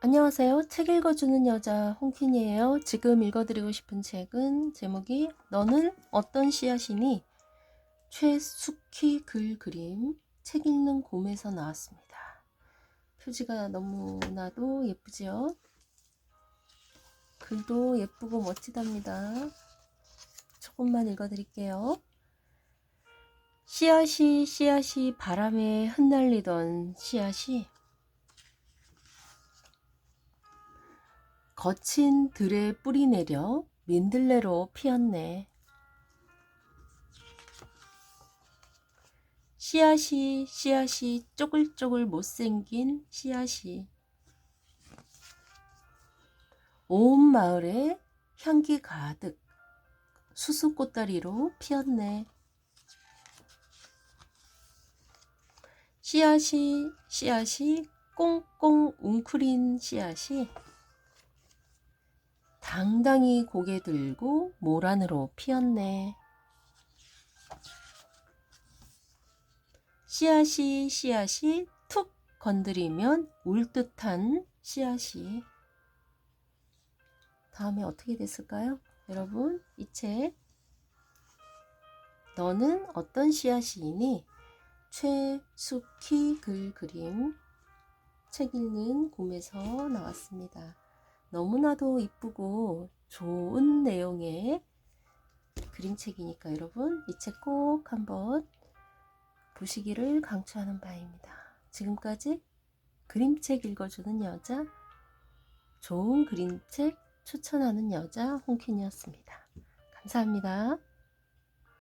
안녕하세요. 책 읽어주는 여자 홍킨이에요. 지금 읽어드리고 싶은 책은 제목이 너는 어떤 씨앗이니? 최숙희 글 그림 책 읽는 곰에서 나왔습니다. 표지가 너무나도 예쁘지요? 글도 예쁘고 멋지답니다. 조금만 읽어드릴게요. 씨앗이 씨앗이 바람에 흩날리던 씨앗이 거친 들에 뿌리 내려 민들레로 피었네. 씨앗이 씨앗이 쪼글쪼글 못생긴 씨앗이 온 마을에 향기 가득 수수꽃다리로 피었네. 씨앗이 씨앗이 꽁꽁 웅크린 씨앗이 당당히 고개 들고 모란으로 피었네. 씨앗이 씨앗이 툭 건드리면 울 듯한 씨앗이 다음에 어떻게 됐을까요? 여러분 이 책 너는 어떤 씨앗이니? 최숙희 글 그림 책 읽는 곰에서 나왔습니다. 너무나도 이쁘고 좋은 내용의 그림책이니까 여러분 이 책 꼭 한번 보시기를 강추하는 바입니다. 지금까지 그림책 읽어주는 여자 좋은 그림책 추천하는 여자 홍킨이었습니다. 감사합니다.